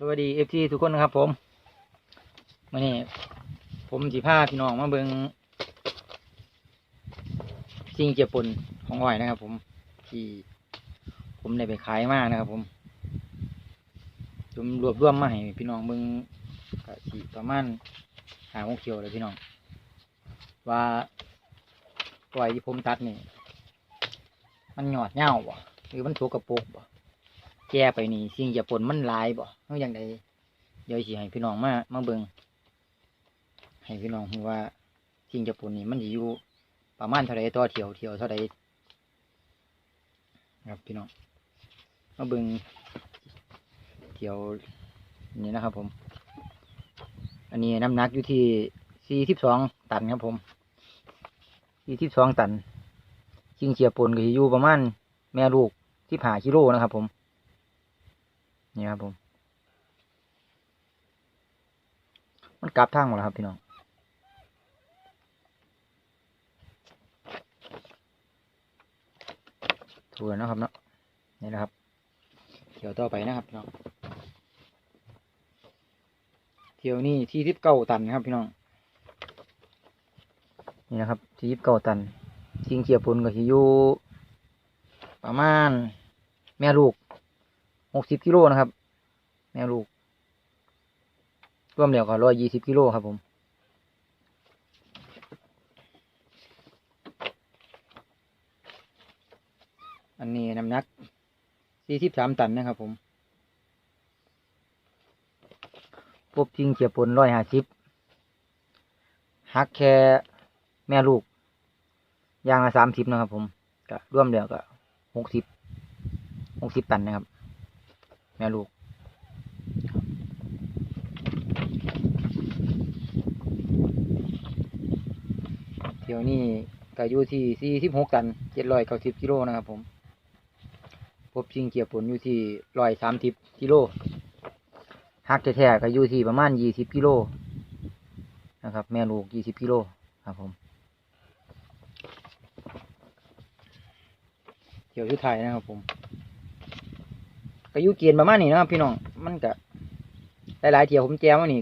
สวัสดีเอฟซีทุกคนนะครับ ผมวันนี้ผมสิพาพี่น้องมาเบิงสิ่งเจียปุ่นของอ้อยนะครับ ผมที่ผมได้ไปขายมากนะครับ ผมผมรวบรวมมาให้พี่น้องเบิงกะสีประมาณหาโมเขียวเลยพี่น้อง ว่าปล่อยที่ผมตัดนี่มันหยอดเหย้าบ่หรือมันถูกกระปุกบ่ แก้ไปนี่สิ่งจะปนมันลายบ่เฮาอย่างใดเดี๋ยวสิให้พี่น้องมามาเบิ่งให้พี่น้องรู้ว่าสิ่งจะปนนี่มันสิอยู่ประมาณเท่าใดต่อเที่ยวเที่ยวเท่าใดครับพี่น้องมาเบิ่งเที่ยวนี่นะครับ ผม อันนี้น้ำหนักอยู่ที่สี่สิบสองตันครับผมสี่สิบสองตันสิ่งเจียปนก็อยู่ประมาณแม่ลูกที่ผ่ากิโลนะครับ ผม นี่ครับผม มันกลับทางหมดแล้วครับพี่น้องถูกแล้วนะครับเนาะนี่นะครับเที่ยวต่อไปนะครับพี่น้องเที่ยวนี้ที่ทิพเก้าตันนะครับพี่น้อง นี่นะครับ ที่ทิพเก้าตันสิงเขียบปุนก็สิยูประมาณแม่ลูก หกสิบกิโลนะครับ แม่ลูกรวมแล้วก็ร้อยยี่สิบกิโลครับผมอันนี้น้ำหนักสี่สิบสามตันนะครับผมพบจริงเขียปนร้อยห้าสิบหักแค่แม่ลูกยางละสามสิบนะครับผมก็ร่วมแล้วก็หกสิบหกสิบตันนะครับ แม่ลูกเที่ยวนี้ก็อยู่ที่สี่สิบหกตันเจ็ดร้อยเก้าสิบกิโลนะครับผม พบชิงเกียร์ผลอยู่ที่ร้อยสามสิบกิโลหักแท้ๆก็อยู่ที่ประมาณยี่สิบกิโลนะครับ แม่ลูกยี่สิบกิโลครับผมเที่ยวชุดไทยนะครับผม ก็อยู่เกียนประมาณนี้นะครับพี่น้องมันก็หลายๆเที่ยวผมแจมว่านี่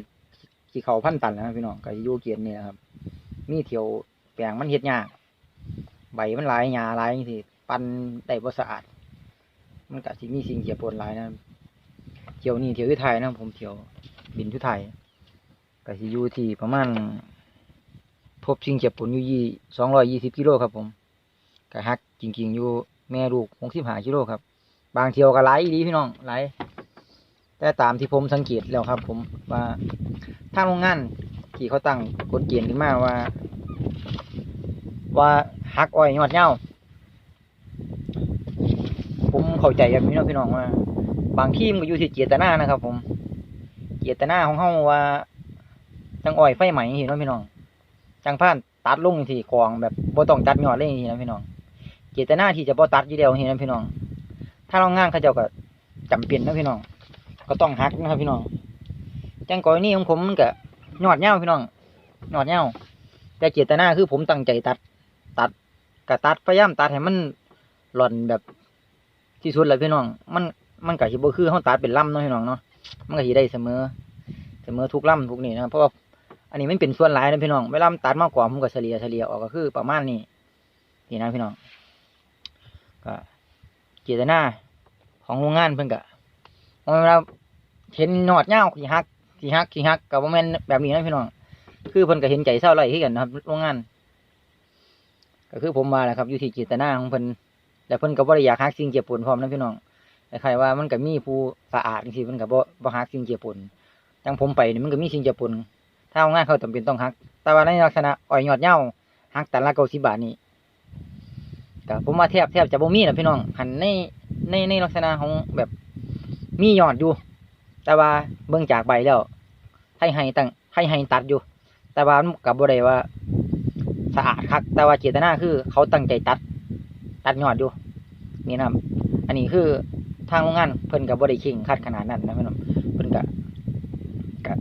ขี่เขาพันตันนะครับพี่น้องก็อยู่เกียนนี่นะครับ มีเที่ยวแปลงมันเฮ็ดยากใบมันหลายหญ้าหลายจังซี่ปันได้บ่สะอาด มันก็สิมีสิ่งเกี่ยวปนหลายนะเที่ยวนี้เที่ยวที่ไทยนะครับผมเที่ยวบินที่ไทยก็สิอยู่ที่ประมาณพบสิ่งเกียวปนอยู่ยี่สองร้อยยี่สิบกิโลครับผมก็ฮักจริงๆอยู่แม่ลูกหกสิบห้ากิโลครับ บางเที่ยวก็หลายอีพี่น้องหลแต่ตามที่ผมสังเกตแล้วครับ ผมว่าทางโรงงานที่เขาตั้งกฎเกณฑ์ขึ้นมาว่า ว่าหักอ้อยยอดเหย้าผมเข้าใจแบบนี้เนาะพี่น้องว่า บางที่มันก็อยู่ที่เจตนานะครับ ผม เจตนาของเฮาว่าจังอ้อยไฟไหม้เห็นนาะพี่น้องจังพานตัดลงที่กองแบบบ่ต้องตัดยอดเลยนี่นะพี่น้อง เจตนาที่จะบ่ตัดอยู่แล้วเห็นนะพี่น้อง ถ้าโรงงานเขาเจ้าก็จำเป็นนะพี่น้อง ก็ต้องหักนะครับพี่น้องจังกรณีของผมมันก็ยอดเหย้าพี่น้องยอดเหย้าแต่เจตนาคือผมตั้งใจตัด ตัดก็ตัดพยายามตัดให้มันหล่อนแบบที่สุดเลยพี่น้อง มันมันก็สิบ่คือเฮาตัดเป็นลำเนาะพี่น้องเนาะมันก็สิได้เสมอ เสมอทุกลำทุกนี่นะเพราะว่าอันนี้มันเป็นส่วนหลายนะพี่น้องเวลาตัดมากกว่าผมก็เฉลี่ยเฉลี่ยออกก็คือประมาณนี้นี่นะพี่น้อง เจตนาของโรงงานเพิ่นก็เวลาเห็นหนอดเหย้าขี่ฮักขี่ฮักขี่ฮักกับว่าแม่นแบบนี้นะพี่น้อง คือเพิ่นก็เห็นใจเศร้าไรที่กันนะครับโรงงาน ก็คือผมมาแหละครับอยู่ที่เจตนาของเพิ่นแต่เพิ่นก็บ่ได้อยากฮักสิ่งเจ็บปวดพร้อมนะพี่น้องคล้ายๆว่ามันก็มีผู้สะอาดจังซี่เพิ่นก็บ่บ่ฮักสิ่งเจ็บปวดจังผมไปนี่มันก็มีสิ่งเจ็บปวดถ้าโรงงานเขาจำเป็นต้องฮัก แต่ว่าในลักษณะอ่อยหยอดเหย้าฮักแต่ละเกาสิบาทนี่ ก็ผมว่าแทบแทบจะบ่มีนะพี่น้องหันในในในลักษณะของแบบมียอดอยู่ แต่ว่าเบิ่งจากใบแล้วให้ให้ตั้งให้ให้ตัดอยู่ แต่ว่ากับบ่ได้ว่าสะอาดคัก แต่ว่าเจตนาคือ เขาตั้งใจตัด ตัดยอดอยู่ นี่นะอันนี้คือทางโรงงานเพิ่นกับบ่ได้เข่งคัดขนาดนั้นนะพี่น้องเพิ่นก็ก็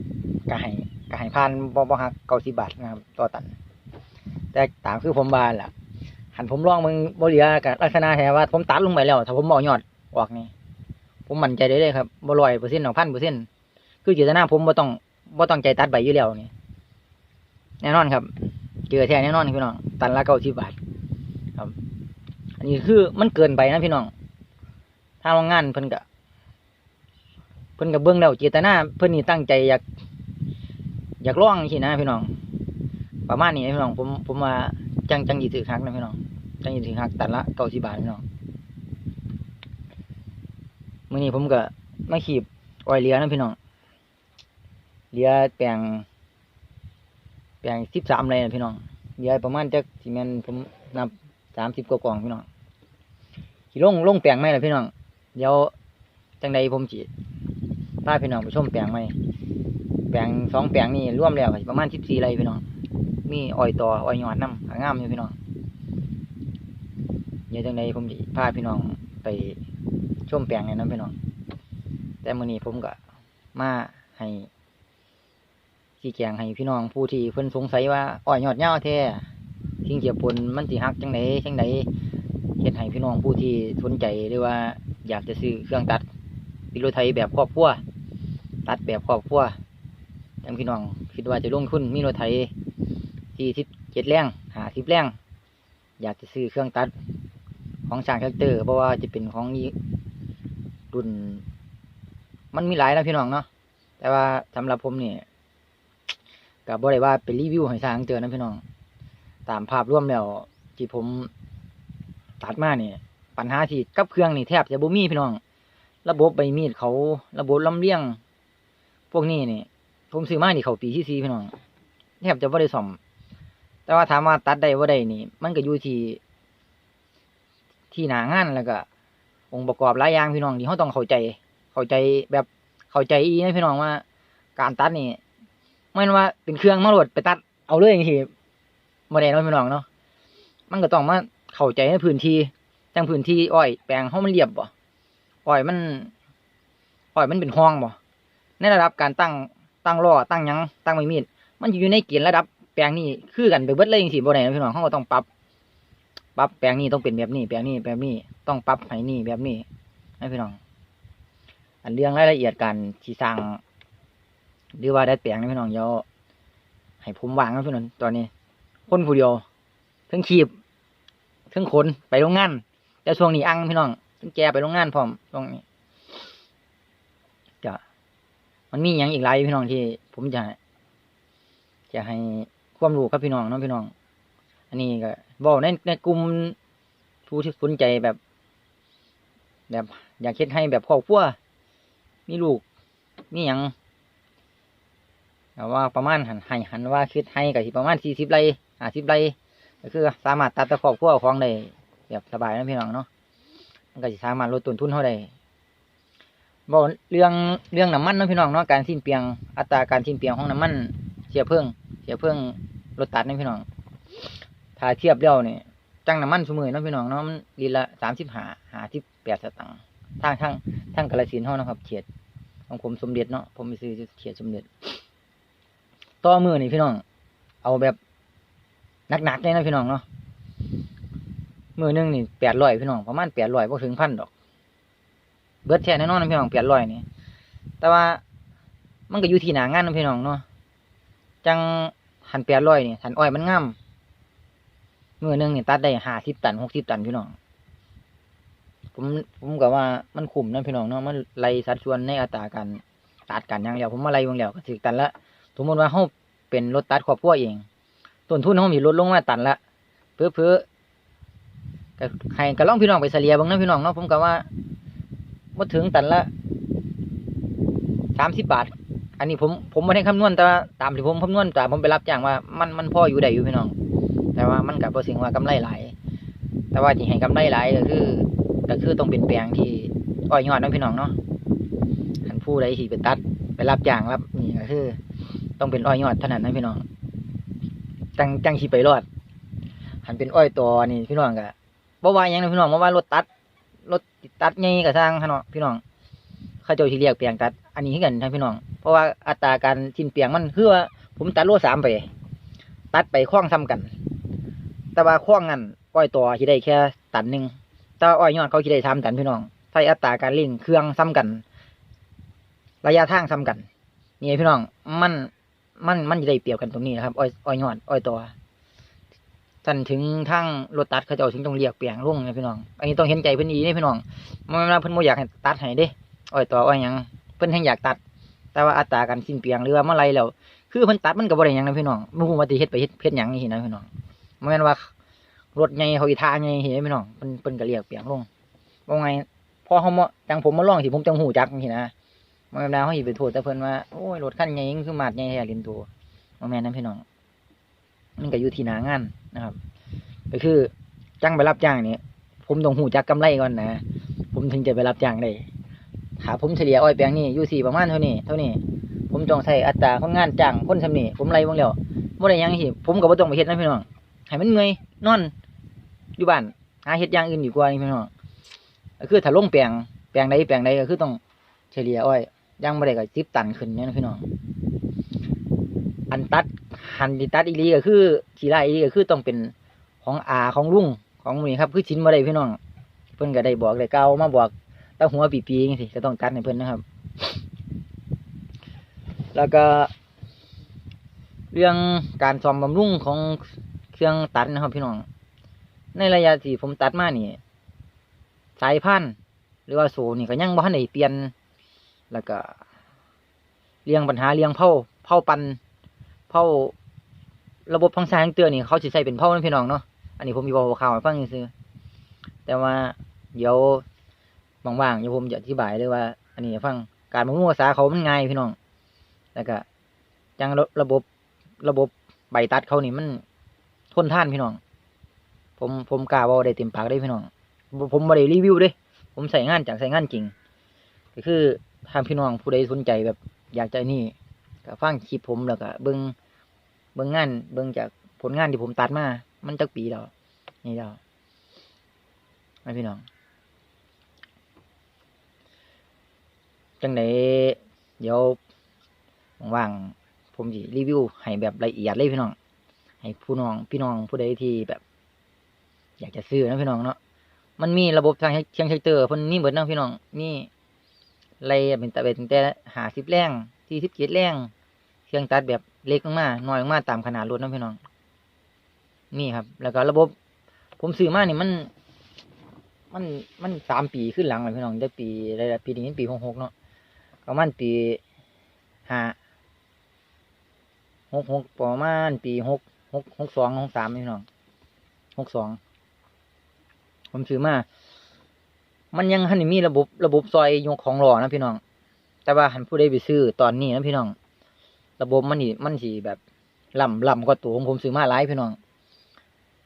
ก็ให้ก็ให้ผ่านบ่บ่ฮักเกาซีบาทนะครับต่อตัน แต่ตามคือผมบานล่ะ หันผมลองมึงบ่เหลือกับลักษณะแท้ว่า ผมตัดลงไปแล้ว ถ้าผมบอายอดออกนี่ผมมั่นใจได้เลยครับบ่ร้อยเปอร์เซ็นต์หรอกพันเปอร์เซ็นต์คือเจตนาผมบ่ต้องบ่ต้องใจตัดใบอยู่แล้วนี่แน่นอนครับ เจอแท้แน่นอนพี่น้องตันละเก้าสิบบาทครับ อันนี้คือมันเกินไปนะพี่น้องทางโรงงานเพิ่นก็เพิ่นก็เบิ่งแล้วเจตนาเพิ่นนี่ตั้งใจอยาก อยากลองสินะพี่น้อง ประมาณนี้พี่น้องผมผมว่า จังจังสิถือคักนะพี่น้องจังสิถือคักตันละเก้าสิบบาทพี่น้องมื้อนี้ผมก็มาขีบอ้อยเลียนะพี่น้องเลียแปลง แปลงสิบสามเลยนะพี่น้องเลียประมาณจักสิแม่นผมนับสามสิบกว่ากล่องพี่น้องสิลงลงแปลงไหมล่ะพี่น้องเดี๋ยวจังใดผมสิพาพี่น้องไปชมแปลงไหมแปลงสองแปลงนี่ร่วมแล้วประมาณสิบสี่ไรพี่น้อง มีอ้อยต่ออ้อยหยอดน้ำหางามอยู่พี่น้องเดี๋ยวจังใดผมสิพาพี่น้องไปชมแปลงเนี่ยนะพี่น้อง แต่มื้อนี้ผมก็มาให้ชี้แจงให้พี่น้องผู้ที่เพิ่นสงสัยว่าอ้อยยอดยาแท้ทิ้งเจียบปนมันสิฮักจังไดจังไดเฮ็ดให้พี่น้องผู้ที่สนใจหรือว่าอยากจะซื้อเครื่องตัดปิโลไทยแบบครอบครัวตัดแบบครอบครัวยังพี่น้องคิดว่าจะลงทุนมีรถไถ สี่สิบเจ็ดแรงหาสิบแรงอยากจะซื้อเครื่องตัดของช่างแท็กเตอร์เพราะว่าจะเป็นของยี่รุ่น มันมีหลายนะพี่น้องเนาะแต่ว่าสำหรับผมเนี่ยกับบ่ได้ว่าเป็นรีวิวให้สร้างเตือนนะพี่น้อง ตามภาพรวมแล้วที่ผมตัดมาเนี่ยปัญหาที่กับเครื่องนี่แทบจะบ่มีพี่น้อง ระบบใบมีดเขาระบบลำเลียง พวกนี้นี่ผมซื้อมานี่เขาปีที่สี่พี่น้องแทบจะบ่ได้ซ่อม แต่ว่าถามว่าตัดได้บ่าได้นี่ มันก็อยู่ที่ ที่หนางานแล้วก็ องค์ประกอบหลายอย่างพี่น้องที่เขาต้องเข้าใจ เข้าใจแบบเข้าใจอีนะพี่น้องว่า การตัดนี่ไม่นว่าเป็นเครื่องมาโหลดไปตัดเอาเลยอย่างที่โมเดลนาะพี่น้องเนาะมันก็ต้องมาเข้าใจในพื้นที่จังพื้นที่อ้อยแปลงเขามันเรียบบ่อ้อยมันอ้อยมันเป็นห้องบ่ในระดับการตั้งตั้งล้อตั้งยังตั้งไม้มีดมันอยู่ในเกณฑ์ระดับ แปลงนี้คือกันไปเบิดเลยอย่างที่โมเดลนะพี่น้องเขาก็ต้องปรับปรับแปลงนี้ต้องเป็นแบบนี้ แปลงนี้แบบนี้ต้องปรับให้นี่แบบนี้ให้พี่น้อง อันเรื่องรายละเอียดการที่สร้างหรือว่าได้แปลงนี่พี่น้องเดี๋ยวให้ผมวางนะพี่น้องตอนนี้ คนผู้เดียวทั้งขีบทั้งขนไปโรงงานแต่ช่วงนี้อังพี่น้องทั้งแกไปโรงงานพร้อมช่วงนี้จะมันมีอย่างอีกหลายพี่น้องที่ ผมจะจะให้ ความรู้กับพี่น้องเน้องพี่น้อง อันนี้ก็บอกในในกลุ่มผู้ที่สนใจแบบ แบบ อยากเฮ็ดให้แบบครอบครัวมีลูกมีหยังแต่ว่าประมาณหันให้หันว่าคิดให้ก็สิประมาณสี่สิบไร่ห้าสิบไร่ก็คือ สามารถตัดแตะครอบครัวของได้แบบสบายนะพี่น้องเนาะมันก็สิสามารถลดต้นทุนเท่าได้บอกเรื่องเรื่องน้ำมันเนาะพี่น้องเนาะการสิ้นเปลียงอัตราการสิ้นเปลียงของน้ำมันเสียเพิ่งเสียเพิ่ง รถตัดนะพี่น้องถ้าเทียบแล้วเนี่ยจังน้ำมันสมือเนาะพี่น้องเนาะมันลีละสามสิบหาหาที่แปดสตังค์ทางทางทางกระสินธุ์เฮานะครับเขียดของผมสมเด็จเนาะผมไปซื้อเขียดสมเด็จต่อมือนี่พี่น้อง เอาแบบหนักๆเลยนะพี่น้องเนาะมือหนึงนี่แปดร้อยพี่น้องประมาณแปดร้อยพอถึงพันดอก เบิดแท้แน่นอนนะพี่น้องแปดร้อยนี่แต่ว่ามันก็อยู่ที่หนางานนะพี่น้องเนาะจัง หันแปดร้อยนี่หันอ้อยมันงามมือหนึงเนี่ยตัดได้ห้าสิบตันหกสิบตันพี่น้อง ผมผมก็ว่ามันคุ้มนะพี่น้องเนาะมันไล่สัดส่วนในอัตราการตัดกันอย่างเดียวผมมาไล่เบางแล้วก็ถึงตันละสมมติว่าเขาเป็นรถตัดครอบครัวเองต้นทุนเขามีลดลงมาตันละเพื่อเพื่อก็ให้ก็ลองพี่น้องไปเฉลี่ยเบางนะพี่น้องเนาะผมก็ว่าว่าถึงตันละสามสิบบาท อันนี้ผมผมไม่ได้คำนวณแต่ว่าตามที่ผมคำนวณแต่ผมไปรับจ้างว่ามันมันพออยู่ได้อยู่พี่น้อง แต่ว่ามันกับประสิงว่ากำไรหลายแต่ว่าที่ให้กำไรหลายก็คือ ก็คือต้องเป็นแปลงที่อ้อยยอดเนาะพี่น้องเนาะหันผู้ใดที่ไปตัดไปรับจ้างรับนี่ก็คือ ต้องเป็นอ้อยยอดเท่านั้นนะพี่น้องจังจังขีไปรอด หันเป็นอ้อยตัวนี่พี่น้องก็บ่ว่ายังนะพี่น้องบ่ว่ารถตัดรถตัดใหญ่ก็สร้างพี่น้องพี่น้อง เขาเจ้าที่เรียกแปลียงตัด อันนี้คือกันท่านพี่น้อง เพราะว่าอัตราการสิ้นเปลียงมันคือว่าผมตัดโลสามไป ตัดไปคล้องซ้ำกัน แต่ว่าคล้องนั้นอ้อยตัวที่ได้แค่ตันหนึ่งแต่ว่าอ้อยยอดเขาที่ได้สามตันพี่น้องใช้อัตราการเร่งเครื่องซ้ำกัน ระยะทางซ้ำกันนี่พี่น้องมันมันมันจะได้เปรียบกันตรงนี้นะครับอ้อยอ้อยยอดอ้อยตัวท่านถึงทางรถตัดเขาจ้าถึงต้องเรียกเปลี่ยงลุงนะพี่น้อง อันนี้ต้องเห็นใจเพิ่นอีนี่พี่น้องมันเวลาเพิ่นบ่อยากให้ตัดให้เด้อ้อยตัวอ้อยยัง เพิ่นแห่งอยากตัด แต่ว่าอัตราการสิ้นเปลียงหรือว่าเมื่อไรแล้วคือเพิ่นตัดมันก็บ่ได้หยังนะพี่น้องบ่ฮู้ว่าสิเฮ็ดไปเฮ็ดเฮ็ดหยังนี่นะพี่น้องบ่แม่นว่ารถใหญ่เขาอีทาใหญ่เห็นพี่น้องเพิ่นเพิ่นก็เรียกเปลียงลงว่าไงพอเฮามาจังผมมาล่องสิผมจังฮู้จักจังซี่นะบ่แม่นว่าเฮาสิไปโทษแต่เพิ่นว่าโอ้ยรถคันใหญ่งคือมาดใหญ่แท้ลินตัวบ่แม่นนะพี่น้องมันก็อยู่ที่หน้างานนะครับ ก็คือจ้างไปรับจ้างนี่ผมต้องฮู้จักกำไรก่อนนะ ผมถึงจะไปรับจ้างได้ ถ้าผมเฉลี่ยอ้อยแปลงนี้อยู่สี่ประมาณเท่านี้เท่านี้ ผมต้องใช้อัตราคนงานจ้างคนสำนี่ผมไล่บิ่งแล้วบ่ได้ยังสิผมก็บ่ต้องไปเฮ็ดนะพี่น้องให้มันเมื่อยนอนอยู่บ้านหาเฮ็ดอย่างอื่นดีกว่านี่พี่น้องคือถ้าลงแปลงแปลงใดแปลงใดก็คือต้องเฉลี่ยอ้อยย่างบ่ได้ก็10ตันขึ้นเนี่ยนะพี่น้องอันตัดหันที่ตัดอีลีก็คือขี้ลายอีลีก็คือต้องเป็นของอาของลุงของมื้นี้ครับคือชิ้นบ่ได้พี่น้อง เพิ่นก็ได้บอกได้เก่ามาบอก ตาหัวปีๆจังซี่ก็ต้องตัดให้เพิ่นนะครับ แล้วก็ เรื่องการซ่อมบำรุงของเครื่องตัดนะครับ พี่น้อง ในระยะที่ผมตัดมานี่สายพันธุ์หรือว่าโซนี่ก็ยังบ่ทันได้เปลี่ยน แล้วก็เรื่องปัญหาเรื่องเผาเผาปันเผาระบบทางสายทางเตือนนี่เขาสิใส่เป็นเผานะพี่น้องเนาะอันนี้ผมมีบอกข่าวให้ฟังซื่อแต่ว่าเดี๋ยว ว่างๆเดี๋ยวผมจะอธิบายเลยว่า อันนี้ฟังการบำรุงรักษาเขามันง่ายพี่น้อง แล้วก็จังระบบระบบใบตัดเขานี่มันทนท่านพี่น้อง ผมผมกล้าเว่าได้เต็มปากได้พี่น้อง ผมบ่ได้รีวิวด้วยผมใส่งานจากใส่งานจริง ก็คือถ้าพี่น้องผู้ใดสนใจแบบอยากจะนี่ก็ฟังคลิปผมแล้วก็เบิ่งเบิ่งงานเบิ่งจากผลงานที่ผมตัดมา มันจักปีแล้วนี่แล้วนะพี่น้อง จังไดเดี๋ยวว่างๆผมสิรีวิวให้แบบละเอียดเลยพี่น้อง ให้ผู้น้องพี่น้องผู้ใดที่แบบ อยากจะซื้อนะพี่น้องเนาะมันมีระบบทางเชียงไชเตอร์พ่นมีเบิดเนาะพี่น้องนี่ไล่เป็นแต่เป็นแต่หาสิบแรงที่สิบเจ็ดแรงเครื่องตัดแบบเล็กมากน้อยมากตามขนาดรถนะพี่น้อง นี่ครับ แล้วก็ระบบ ผมซื้อมานี่มัน มันมันสามปีขึ้นหลังเลยพี่น้องได้ปีอะไรปีนี้ปีหกหกเนาะ ประมาณปีห้าหกหกประมาณปีหกหกหกสองหกสามพี่น้องหกสองผมซื้อมา มันยังหันมีระบบระบบซอยยกของหล่อนะพี่น้อง แต่ว่าหันผู้ใดไปซื้อตอนนี้นะพี่น้อง ระบบมันนี่มันสีแบบล่ำล่ำกว่าตัวของผมซื้อมาหลายพี่น้อง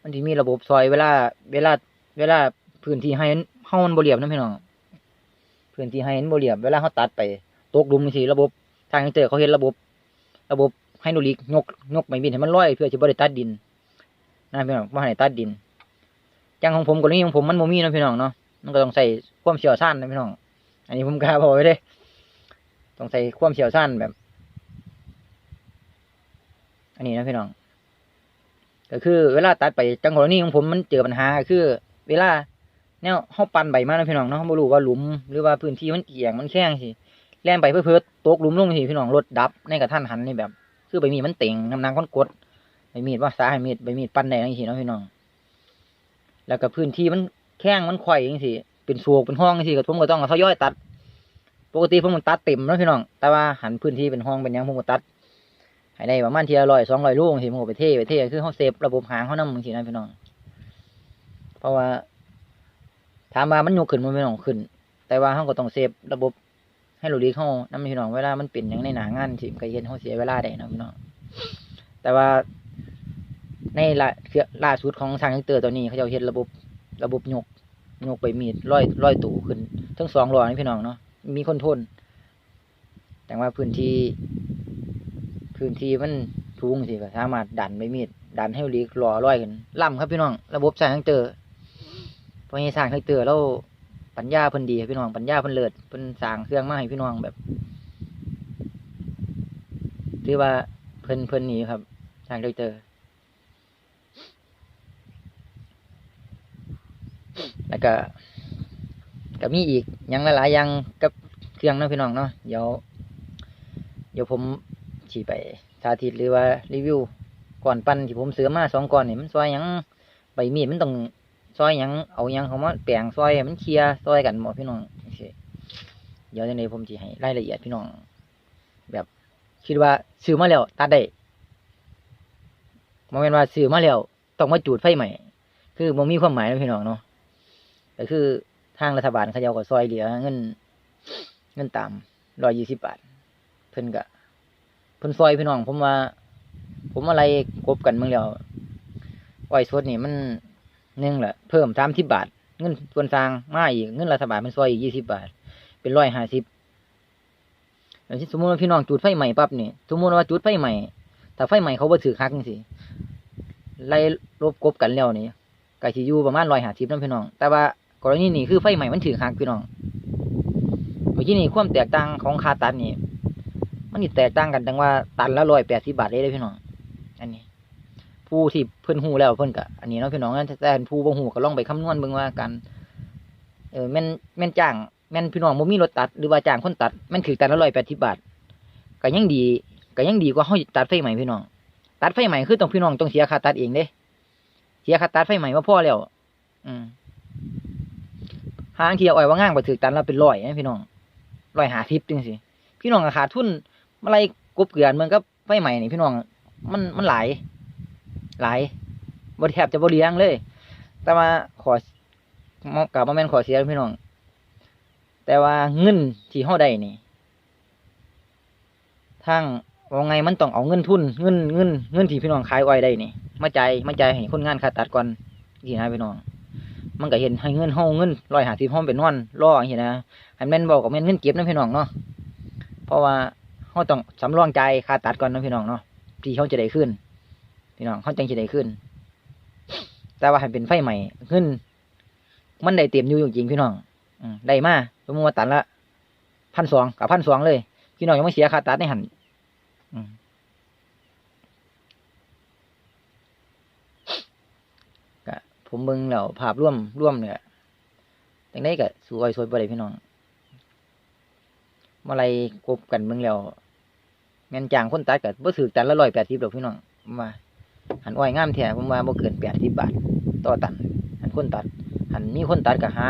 มันที่มีระบบซอยเวลา เวลา เวลาพื้นที่ให้เฮามันบ่เรียบนะพี่น้อง พื้นที่ให้มันบ่เรียบเวลาเขาตัดไป ตกหลุมสิระบบ ทางอินเตอร์เขาเห็นระบบ ระบบไฮดรอลิกยกยกไม้บินให้มันลอยเพื่อจะบ่ได้ตัดดินนะพี่น้องบ่าให้ตัดดินจังของผมกรณีของผมมันบ่มีนะพี่น้องเนาะมันก็ต้องใส่ความเชี่ยวชาญนะพี่น้อง อันนี้ผมกล้าบอกไว้เด้ต้องใส่ความเชี่ยวชาญแบบ อันนี้นะพี่น้อง ก็คือ เวลาตัดไปจังกรณีของผมมันเจอปัญหาคือ เวลาแนวเฮาปั่นใบมานะพี่น้องเนาะบ่รู้ว่าหลุมหรือว่าพื้นที่มันเอียงมันแข้งสิ แล่นไปเพื่อเพื่อตกหลุมลงสิพี่น้องรถดับในกระทันหันนี่แบบ คือใบมีดมันเต็งน้ำหนักมันกดใบมีดว่าสาใบมีดใบมีดปั่นได้จังซี่เนาะพี่น้อง แล้วก็พื้นที่มันแข้งมันไขว่จังซี่เป็นสวกเป็นห้องจังซี่ก็ผมก็ต้องเอาทยอยตัด ปกติผมมันตัดเต็มเนาะพี่น้อง แต่ว่าหันพื้นที่เป็นห้องเป็นยังผมก็ตัดให้ได้ประมาณทีละร้อยสองร้อยลูกจังซี่ผมก็ไปเทไปเทคือเฮาเซฟระบบหางเฮานำจังซี่นะพี่น้อง เพราะว่าถามว่ามันยกขึ้นมันไม่ต้องขึ้น แต่ว่าเขาก็ต้องเซฟระบบ ให้เราดีเข้านำพี่น้องเวลามันเป็นอย่างในหนางานที่ก็เห็นเขาเสียเวลาได้นะพี่น้องแต่ว่าในล่าเครือล่าสุดของทางเตอร์ตัวนี้เขาจะเห็นระบบระบบยกยกไปมีดร้อยร้อยตู่ขึ้น ทั้งสองรอยนะพี่น้องเนาะมีคนทน แต่ว่าพื้นที่ พื้นที่มันสูงสิสามารถดันไปมีดดันให้ลีกรอร้อยขึ้นล่ำครับพี่น้อง ระบบสายทางเตอร์พอให้สร้างเครื่องเตอแล้ว ปัญญาเพิ่นดีพี่น้องปัญญาเพิ่นเลิศเพิ่นสร้างเครื่องมาให้พี่น้องแบบถือว่าเพิ่นเพิ่นนี่ครับสร้างเครื่องเตือแล้วก็ก็มีอีกยังหลายๆอย่างกับเครื่องนะพี่น้องเนาะเดี๋ยว เดี๋ยวผมฉีไปสาธิตหรือว่ารีวิวก่อนปั้นที่ผมซื้อมาสองก่อนนี่มันซอยยังใบมีดมันต้อง ซอยยังเอายังเขามาแปลงซอยมันเคลียซอยกันหมดพี่น้องเดี๋ยวจังไดผมจะให้รายละเอียดพี่น้อง แบบคิดว่าซื้อมาแล้วตัดได้โมเมนว่าซื้อมาแล้วต้องมาจูดไฟใหม่ คือมันมีความหมายนะพี่น้องเนาะก็คือทางรัฐบาลเขาเจ้าก็ซอยเหลือเงินเงินตามร้อยยี่สิบบาท เพิ่นก็เพิ่นซอยพี่น้อง ผมว่า ผมอะไรกบกันเมืองแล้วอ้อยสดนี่มัน หนึ่งแหละเพิ่มสามสิบบาท เงินส่วนสร้างมาอีกเงินรัฐบาลมันซอยอีกยี่สิบบาท เป็นร้อยห้าสิบสมมติว่าพี่น้องจุดไฟใหม่ปั๊บนี่สมมติว่าจุดไฟใหม่ถ้าไฟใหม่เขาบ่ถือคักจังซี่ไล่รบกบกันแล้วนี่ก็สิอยู่ประมาณร้อยห้าสิบนั่นพี่น้อง แต่ว่ากรณีนี้คือไฟใหม่มันถือคักพี่น้องเมื่อกี้นี่ความแตกต่างของคาตัดนี่มันนี่แตกต่างกันดังว่าตันละร้อยแปดสิบาทเลยเด้พี่น้อง อันนี้ ผู้ที่เพิ่นหูแล้วเพิ่นก็อันนี้เนาะพี่น้องแต่ผู้บ่หูก็ลองไปคำนวณเบิ่งว่ากันเออแม่นแม่นจ้างแม่นพี่น้องบ่มีรถตัดหรือว่าจ้างคนตัดแม่นคือตันละร้อยแปดสิบาทก็ยังดีก็ยังดีกว่าเฮาตัดไฟใหม่พี่น้อง ตัดไฟใหม่คือต้องพี่น้องต้องเสียค่าตัดเองเด้เสียค่าตัดไฟใหม่มาพ่อแล้ว อืมหางเทียอ้อยว่าง่างไปถือตันละเป็นร้อยนะพี่น้องร้อยหาทิปจริงสิพี่น้องขาดทุนมาไล่กบเกลือนเมือนกับไฟใหม่นี่พี่น้องมันมันหลาย หลายบริแทบจะบริยังเลย แต่ว่าขอกับมาแม่นขอเสียพี่น้อง แต่ว่าเงินที่เฮาได้นี่ทางว่าไงมันต้องเอาเงินทุนเงินเงินเงินที่พี่น้องขายอ้อยได้นี่มาใจมาใจให้คนงานค่าตัดก่อนที่นะพี่น้อง มันก็เห็นให้เงินเฮาเงินร้อยหาสิบห้องเป็นนอนรออย่างนี้นะให้แม่นบอกกับแม่นเงินเก็บนะพี่น้องเนาะเพราะว่าเขาต้องสำรองใจขายค่าตัดก่อนนะพี่น้องเนาะที่เขาจะได้ขึ้น พี่น้องเขาจังจะได้ขึ้น แต่ว่าให้เป็นไฟใหม่ขึ้น มันได้เต็มอยู่จริงๆพี่น้องอืได้มาสมมติว่าตัดละพันสองกับพันสองเลย พี่น้องยังไม่เสียค่าตัดในหันอืมก็ผมเบิ่งแล้วภาพร่วมร่วมเนี่ยจังได้ก็สวยสวยไปเลยพี่น้องมาไล่กบกันเมืองแล้วแม่นจ้างคนตัดก็บ่ถือตันละร้อยแปดสิบดอกพี่น้องมา หันอ้อยงามแท้ผมว่าบ่เกินแปดสิบบาท ต่อตันหันคนตัด หันมีคนตัดก็หา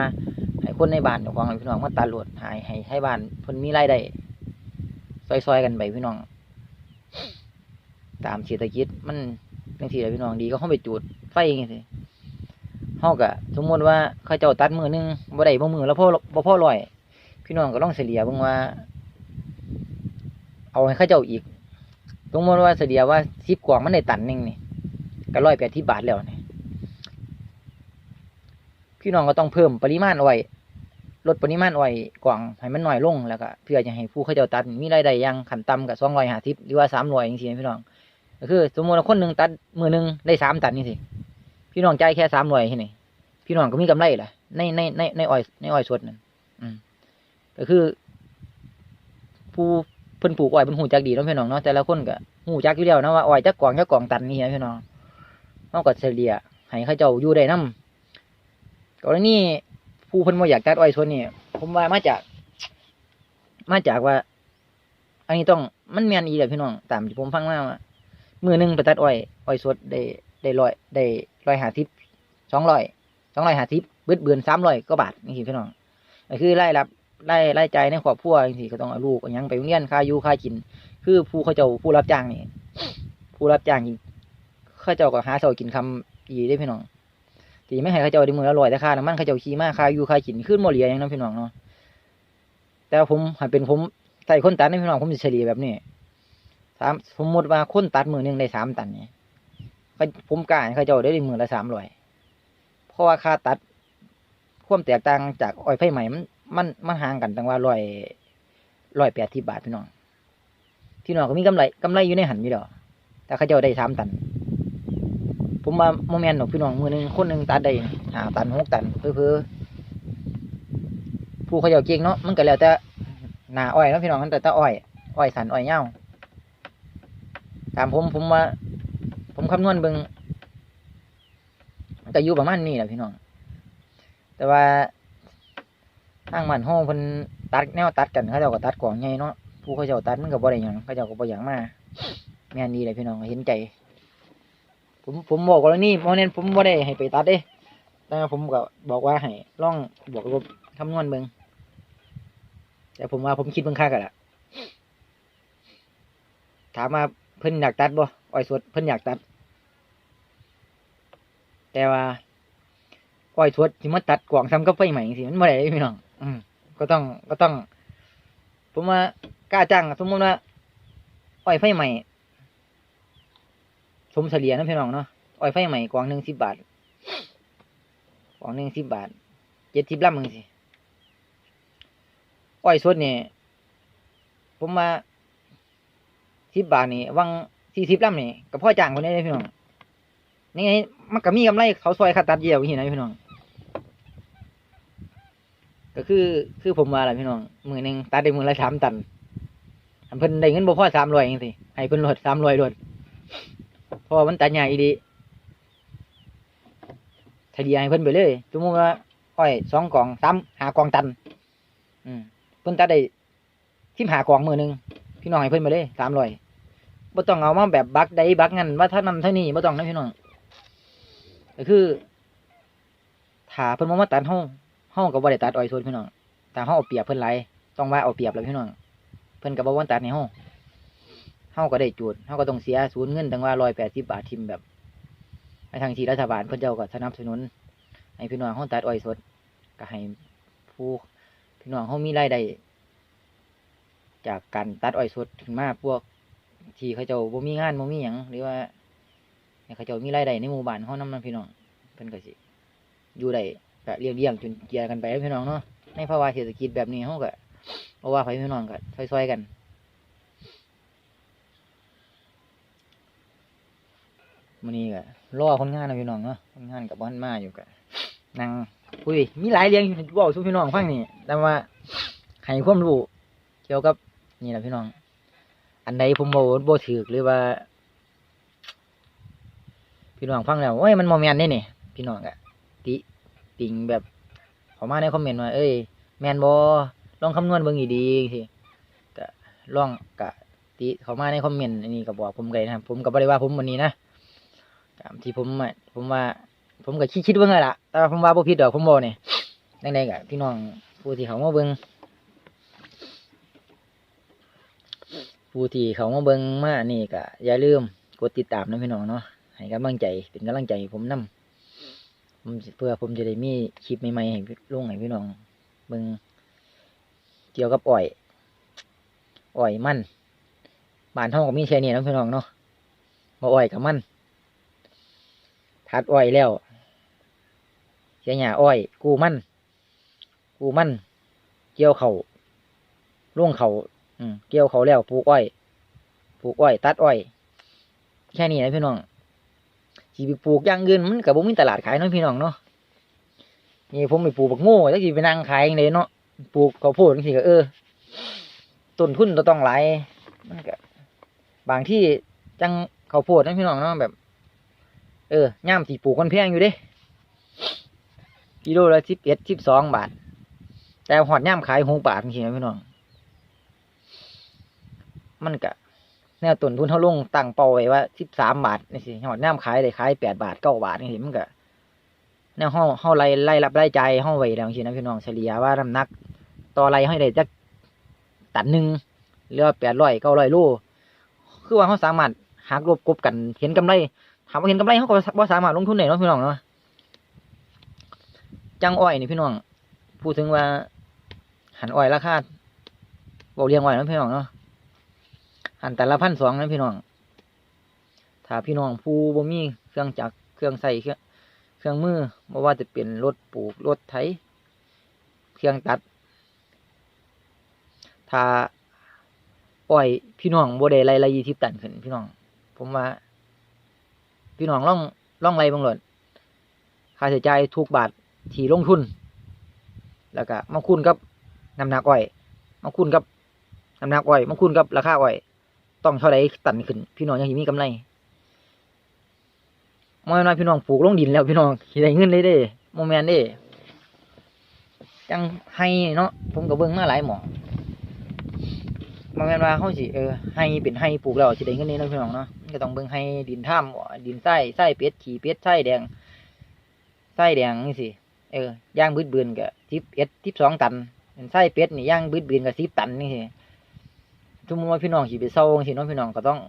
ให้คนในบ้านของพี่น้องมาตัดโลวดให้ให้ให้บ้านเพิ่นมีรายได้ซอยๆกันไปพี่น้อง ตามเศรษฐกิจมันจังซี่แหละพี่น้องดีก็เฮาไปจูดไฟจังซี่เฮาก็สมมติว่าเขาเจ้าตัดมือหนึงบ่ได้บ่มือแล้วพ่อบ่พ่อร้อย พี่น้องก็ลองเฉลี่ยเบิ่งว่า เอาให้เข้าเจ้าอีกสมมติว่าเฉลี่ยว่าสิบกล่องมันได้ตันหนึ่งนี่ ก็ร้อยแปดที่บาทแล้วนี่พี่น้องก็ต้องเพิ่มปริมาณอ้อยลดปริมาณอ้อยกล่องให้มันน้อยลงแล้วก็เพื่อจะให้ผู้เข้าเจ้าตัดมีรายได้ยังขันต่ำกับสองร้อยห้าสิบหรือว่าสามร้อยอย่างนี้พี่น้องก็คือ สมมติว่าคนหนึ่งตัดมือหนึ่งได้สามตันนี่สิพี่น้องใจแค่สามร้อยที่นี่พี่น้องก็มีกำไรแหละในในในในอ้อยในอ้อยสดนั่นอืมก็คือ ผู้เพิ่นปลูกอ้อยเพิ่นหูจักดีเนาะพี่น้องเนาะแต่ละคนก็หูจักอยู่แล้วนะว่าอ้อยจักกล่องจักกล่องตันนี่นะพี่น้อง เฮาก็เฉลี่ยให้เขาเจ้าอยู่ได้นำกรณีผู้เพิ่นบ่อยากตัดอ้อยส่วนนี้ผมว่ามาจาก มาจากว่า อันนี้ต้องมันแม่นอีแหละพี่น้องตามที่ผมฟังมาว่ามือหนึ่งไปตัดอ้อยอ้อยสดได้ได้ร้อยได้ร้อยหาสิบสองร้อยสองร้อยหาสิบเบิดเบือนสามร้อยก็บาทนี่สิพี่น้องก็คือรายรับรายรายจ่ายในครอบครัวจังซี่ก็ต้องเอาลูกอาหยังไปโรงเรียนค่าอยู่ค่ากิน คือผู้เขาเจ้าผู้รับจ้างนี่ผู้รับจ้างนี่เข้าเจ้าก็หาเช้ากินคำอีได้พี่น้องที่ไม่ให้เขาเจ้าได้มือละร้อยแต่ค่าน้ำมันเขาเจ้าขี่มากค่าอยู่ค่ากินขึ้นบ่เลียหยังเนาะพี่น้องเนาะแต่ผมให้เป็นผมใส่คนตัดนี่พี่น้องผมจะเฉลี่ยแบบนี้สามสมมติว่าคนตัดมือหนึ่งได้สามตันเนี่ยเขาผมกล้าให้าเจ้าได้มือละสามร้อยเพราะว่าค่าตัดความแตกต่างจากอ้อยไผ่ใหม่มันมันมันห่างกันตั้งว่าร้อยร้อยแปดสิบบาทพี่น้องพี่น้องก็มีกำไรกำไรอยู่ในหันอยู่ดอกแต่เขาเจ้าได้สามตัน ผมว่าโมเมนต์หนอกพี่น้องมือหนึ่งคนหนึ่งตัดได้หาตันหกตันเพื่อเพื่อผู้เขาเจ้าเก่งเนาะมันก็แล้วแต่หนาอ้อยเนาะพี่น้องมันแต่ต่อ้อยอ้อยสันอ้อยเง่าตามผมผมว่า ผมคำนวณเบิ่งมันก็อยู่ประมาณนี้แหละพี่น้อง แต่ว่าทางมันห้องเพิ่นตัดแนวตัดกันเขาเจ้าก็ตัดกล่องใหญ่เนาะผู้ผู้เขาเจ้าตัดมันก็บ่ได้หยังเขาเจ้าก็บ่อยากมาแม่นดีเลยพี่น้องเห็นใจ ผมผมบอกกรณีเพราะนั้นผมบ่ได้ให้ไปตัดเด้แต่ผมก็บอกว่าให้ลองบวกลบคำนวณเบิงแต่ผมว่าผมคิดเบิงค่ากันละถามว่าเพิ่นอยากตัดบ่อ้อยสดเพิ่นอยากตัด แต่ว่าอ้อยสดสิมาตัดกว่างซ้ำกับไฟใหม่จังซี่มันบ่ได้พี่น้อง อืมก็ต้องก็ต้อง ผมว่ากล้าจ้างสมมติว่าอ้อยไฟใหม่ มเฉลี่ยนะพี่น้องเนาะอ้อยไฟใหม่กองหนึ่งสิบบาทกองหนึ่งสิบบาทเจ็ดสิบลำมึงสิอ้อยสดเนี่ยผมมาสิบบาทนี่วังสี่สิบลำนี่กับพ่อจ้างคนนี้เลยพี่น้องนี่ไงมันก็มีกำไรเขาซอยขาตัดเยี่ยวอย่างนี้นะพี่น้อง ก็คือคือผมว่าแหละพี่น้องมือหนึ่งตัดได้มือละสามตันอันเพิ่นได้เงินบ่พอสามร้อยเองสิให้เพิ่นลดสามร้อยลด เพราะว่ามันตัดใหญ่อีดีเฉลี่ยให้เพิ่นไปเลยสมมติว่าอ้อยสองกล่องสามหากล่องตัน อืมเพิ่นตัดได้สิบหากล่องมือหนึ่งพี่น้องให้เพิ่นไปเลยสามร้อยบ่ต้องเอามาแบบบักใดบักงั้นว่าเท่านั้นเท่านี้บ่ต้องนะพี่น้องก็คือถ้าเพิ่นบ่มาตัดเฮาเฮาก็บ่ได้ตัดอ้อยสดพี่น้องแต่เฮาเอาเปรียบเพิ่นหลายต้องว่าเอาเปรียบแล้วพี่น้องเพิ่นก็บ่ว่าตัดในห้เฮาเฮาก็ได้จูดเฮาก็ต้องเสียสูญเงินตั้งว่า180บาททิมแบบในทางที่รัฐบาลเพิ่นเจ้าก็สนับสนุนให้พี่น้องเฮาตัดอ้อยสด ก็ให้ผู้พี่น้องเฮามีรายได้จากการตัดอ้อยสดถึงมาพวก ที่เขาเจ้าบ่มีงานบ่มีหยังหรือว่าเขาเจ้ามีรายได้ในหมู่บ้านเฮานำนะพี่น้องเพิ่นก็สิอยู่ได้ก็เลี้ยงเลี้ยงจนเกลียกันไปแล้วพี่น้องเนาะในภาวะเศรษฐกิจแบบนี้เขาก็เพราะว่าไปพี่น้องก็ซอยๆกัน มื้อนี้ก็รอคนงานนะพี่น้องเนาะคนงานกับบ้านมาอยู่ก็นั่งคุยมีหลายเรื่องที่บอกสู่พี่น้องฟังนี่แต่ว่าให้ความรู้เกี่ยวกับนี่แหละพี่น้อง อันใดผมบ่บ่ถือหรือว่า พี่น้องฟังแล้วโอ้ยมันโมเมนต์นี่นี่พี่น้องก็ติติงแบบขามาในคอมเมนต์ว่าเอ้ยแมนบอลองคำนวณเบิ่งอีดีสิก็ลองกะติเขามาในคอมเมนต์อันนี้ก็บอกผมไงนะครับ ผมก็บ่ได้ว่าผมวันนี้นะ ตามที่ผมผมว่า ผมก็คิดคิดเบิ่งเลยล่ะ แต่ว่าผมว่าบ่ผิดดอกผมบอกนี่ดังใดกะพี่น้องผู้ที่เขามาเบิ่งผู้ที่เขามาเบิ่งมานี่ก็อย่าลืมกดติดตามนะพี่น้องเนาะให้กำลังใจเป็นกำลังใจผมนํผมเพื่อผมจะได้มีคลิปใหม่ๆให้พี่ลงให้พี่น้องเบิ่งเกี่ยวกับอ้อยอ้อยมันบ้านเฮาก็มีแค่นี้เนะพี่น้องเนาะบ่อ้อยกับมัน ทัดอ้อยแล้วเสียหญ้าอ้อย กูมัน กูมัน เกี่ยวเขาล่วงเขาอืมเกี่ยวเขาแล้วปลูกอ้อยปลูกอ้อย ตัดอ้อย แค่นี้นะพี่น้องสิไปปลูกอย่างอื่นมันก็บ่มีตลาดขายเนาะพี่น้องเนาะนี่ผมไปปลูกบักโง่จักสิไปนั่งขายจังไดเนาะปลูกข้าวโพดจังซี่ก็เออต้นทุนต้องหลายมันก็บางที่จังข้าวโพดนะพี่น้องเนาะแบบ เออย่ามสิปลูกมันแพงอยู่เด้กิโลละ11 12บสองบาท แต่หอดย่ามขาย6บาทจังซี่นะพี่น้อง มันก็แนวต้นทุนเท่าลงตั้งเป้าไว้ว่าสิบสามบาทนี่สิหอดน้ำขายได้ขายแปดบาทเก้าบาทนี่สิมันก็แนวห้าห้าไล่ไล่รับไล่ใจห้าไว้แล้วสินะพี่น้องเฉลี่ยว่าน้ำหนัก ต่อไล่ให้ได้จักตันหนึ่งหรือแปดร้อยเก้าร้อยโลคือว่าเขาสามารถหักลบกบกันเห็นกำไร ถามว่าเห็นกำไรเขาก็บ่สามารถลงทุนได้เนาะพี่น้องเนาะจังอ้อยนี่พี่น้องพูดถึงว่า หันอ้อยราคาบอกเรียงอ้อยเนาะพี่น้องเนาะหันแต่ละพันสองนะพี่น้องถ้าพี่น้องผู้บ่มีเครื่องจักรเครื่องใส่เครื่องเครื่องมือบ่ว่าจะเป็นรถปลูกรถไถเครื่องตัด ถ้าอ้อยพี่น้องบ่ได้ไล่ไล่ยี่สิบตันขึ้นพี่น้อง ผมว่า พี่น้องล่องล่องไล่เบังหลดค่าใช้จ่ายทุกบาทที่ลงทุน แล้วก็มาคูณกับน้ำหนักอ้อยมาคูณกับน้ำหนักอ้อยมาคูณกับราคาอ้อย ต้องเท่าไรตันขึ้น พี่น้องยังมีกำไรมอยน้อยพี่น้องปลูกลงดินแล้วพี่น้องสิได้เงินเลยเด้โมแมนเด้จังให้เนาะผมก็เบิ่งมาหลายหมองบ่แมนว่าเฮาสิเออให้เป็นให้ปลูกแล้วสิได้เงินนี่เนะพี่น้องเนาะ ก็ต้องเบิ่งให้ดินท่ามบ่ดินไส้ไส้เป็ดขี้เป็ดไส้แดงไส้แดงจังซี่เออย่างบืดเบือนก็11 12ตันเป็นไส้เป็ดนี่ย่างบืดเบือนก็10ตันนี่สิสมมุติว่าพี่น้องสิไปเซาจังซี่เนาะพี่น้องก็ต้อง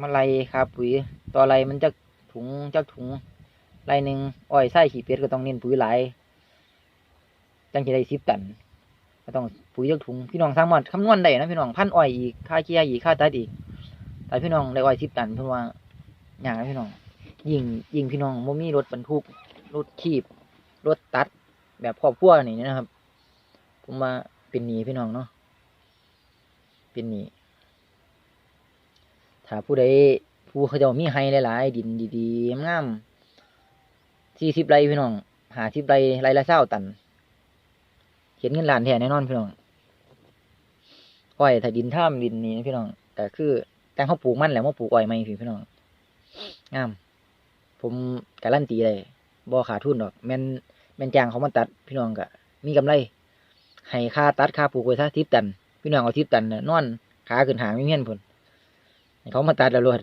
มาไล่ค่าปุ๋ยต่อไร่มันจักถุงจักถุงไร่หนึ่งอ้อยไส้ขี้เป็ดก็ต้องเน้นปุ๋ยหลายจังสิได้10ตันก็ต้องปุ๋ยจักถุงพี่น้องสร้างมารถคำนวณได้นะพี่น้องพันอ้อยอีกค่าเกียร์อีกค่าตัดอีก แต่พี่น้องได้อ้อยสิบตันเพิ่นว่าอย่างนะพี่น้อง ยิ่งยิ่งพี่น้องบ่มีรถบรรทุกรถขีบรถตัด แบบครอบครัวนี่นะครับ ผมว่าเป็นหนีพี่น้องเนาะเป็นหนีถ้าผู้ใดผู้เขาจะมีไฮหลาย ๆ ดินดีๆงามสี่สิบไรพี่น้อง หาสิบไรไรละเศร้าตันเห็นเงินล้านแท้แน่นอนพี่น้องอ้อยถ้าดินท่ามดินนี้นะพี่น้องแต่คือ แต่เขาปลูกมันแหละมาปลูกอ้อยไม่พี่พี่น้องงาม ผมการันตีเลยบ่ขาดทุนดอก แม่นแม่นจ้างเขามาตัด พี่น้องก็มีกำไรให้ค่าตัดค่าปลูกไว้ซะทิปตัน พี่น้องเอาทิปตันน่นอนขาขึ้นหางไม่เงี้ยนพุ่นเขามาตัดแล้วรวด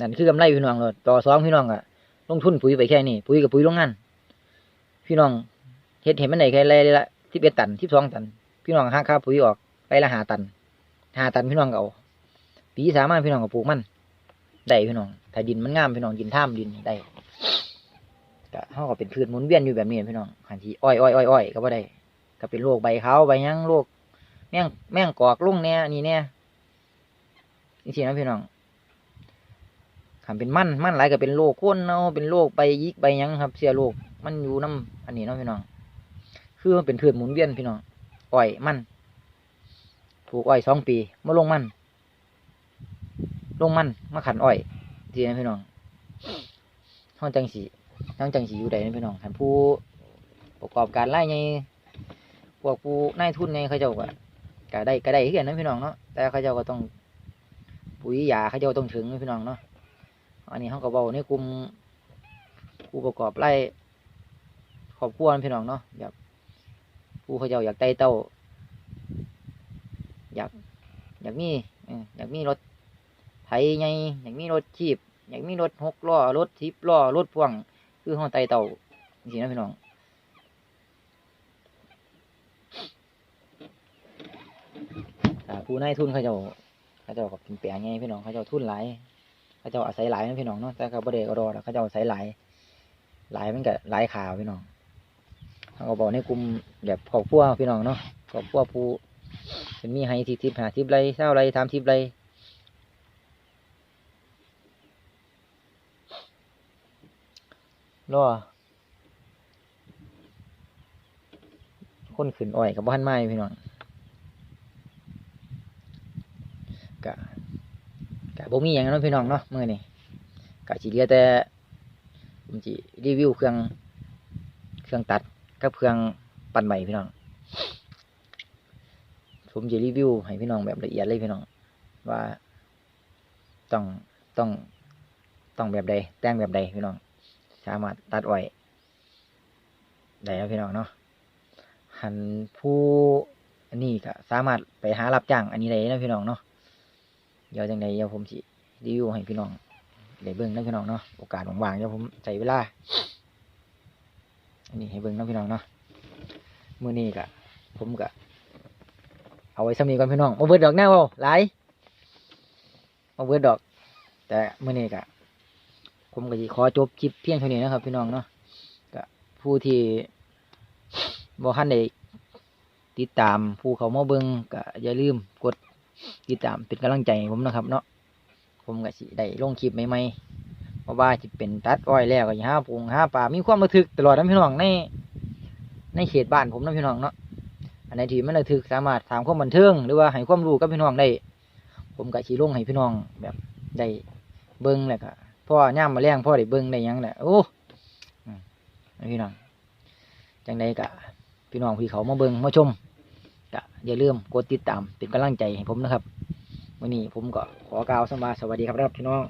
นั่นคือกำไรพี่น้องรวดต่อสองพี่น้องอะลงทุนปุ๋ยไปแค่นี้ปุ๋ยกับปุ๋ยโรงงาน พี่น้องเฮ็ดเห็นมันได้แค่ไรละสิบเอ็ดตันสิบสองตัน พี่น้องหักค่าปุ๋ยออกไปละหาตันหาตันพี่น้องก็เอา ปีสามารถพี่น้องก็ปลูกมันได้พี่น้องถ้าดินมันงามพี่น้องดินท่ามดินได้ก็เฮาก็เป็นพืชหมุนเวียนอยู่แบบนี้พี่น้องหันทีอ้อยอ้อยอ้อยอ้อยก็บ่ได้ ก็เป็นโรคใบเขาใบยังโรคแม่งแม่งกอกลุ่งแน่นี่แน่จริงๆนะพี่น้องขันเป็นมันมันหลายก็เป็นโรคโคนเนาเป็นโรคใบยิกใบยังครับเสียโรคมันอยู่น้ำอันนี้เนาะพี่น้อง คือมันเป็นพืชหมุนเวียนพี่น้องอ้อยมันปลูกอ้อยสองปีมาลงมัน ลงมันมาขันอ้อยทีนะพี่น้องห้องจังสีห้องจังสีอยู่ใดนะพี่น้องท่านผู้ประกอบการไล่ไงพวกผู้นายทุนไงเขาเจ้าก็ก็ได้ก็ได้คือกันนะพี่น้องเนาะแต่เขาเจ้าก็ต้องปุ๋ยยาเขาเจ้าต้องถึงพี่น้องเนาะอันนี้เขาก็บอกในกลุ่มผู้ประกอบไร่ครอบครัวนพี่น้องเนาะแบบผู้เขาเจ้าอยากไต่เต้า อยาก อยากมีอยากมีรถ ไถไงอยากมีรถชีพอยากมีรถหกล้อรถทิปล้อรถพ่วง คือห้องไตเต้าจรินะพี่น้องผู้นายทุนเขาเจ้าเขาเจ้าก็เป็นแปลงไงพี่น้องเขาเจ้าทุนหลายเขาเจ้าอาศัยหลายนะพี่น้องเนาะแต่เขาบ่ได้ก็รอแล้วเขาเจ้าอาศัยหลายหลายมันก็หลายข่าวพี่น้องเขาก็บอกในกลุ่มแบบครอบครัวพี่น้องเนาะครอบครัวผู้เป็นมีให้ทิทิพหาทิพไรเศร้าไรทำทิพไร รอคนขึ้นอ้อยกับบ้านไม้พี่น้องกะกะบ่มีอย่างนั้นพี่น้องเนาะมื่อนี้กะจีเหลียแต่ผมจีรีวิวเครื่องเครื่องตัดกับเครื่องปั่นใหม่พี่น้อง ผมจะรีวิวให้พี่น้องแบบละเอียดเลยพี่น้อง ว่าต้องต้องต้องแบบใดแต่งแบบใดพี่น้อง สามารถตัดไว้ได้แล้วพี่น้องเนาะหันผู้อันนี้ก็สามารถไปหารับจ้างอันนี้ได้นะพี่น้องเนาะเดี๋ยวจังใดเดี๋ยวผมสิรีวิวให้พี่น้องได้เบิ่งนะพี่น้องเนาะโอกาสว่างๆเดี๋ยวผมใช้เวลาอันนี้ให้เบิ่งนะพี่น้องเนาะมื้อนี้ก็ผมก็เอาไว้สำนีก่อนพี่น้องมาเบิดดอกแน่วหลายมาเบิดดอก แต่มื้อนี้ก็ ผมก็สิขอจบคลิปเพียงเท่านี้นะครับ พี่น้องเนาะก็ผู้ที่บ่ทันได้ติดตามผู้เขามาเบิงก็อย่าลืมกดติดตามเป็นกำลังใจผมนะครับ เนาะผมก็สิได้ลงคลิปใหม่ๆเพราะว่าจะเป็นตัดอ้อยแล้วก็อย่าหาปงหาป่ามีความระทึกตลอดนะพี่น้องในในเขตบ้านผมนะพี่น้องเนาะอันไหนที่มันระทึกสามารถถามความบันเทิงหรือว่าให้ความรู้กับพี่น้องได้ ผมก็ชี้ลงให้พี่น้องแบบได้เบิ้งแหละก็ พ่อย่ามมาแรงพ่อได้เบิ้งได้ยังแหละโอ้พี่น้องจังใดกะพี่น้องพี่เขามาเบิ้งมาชมกะอย่าลืมกดติดตามเป็นกำลังใจให้ผมนะครับวันนี้ผมก็ขอกล่าวสวัสดีครับพี่น้อง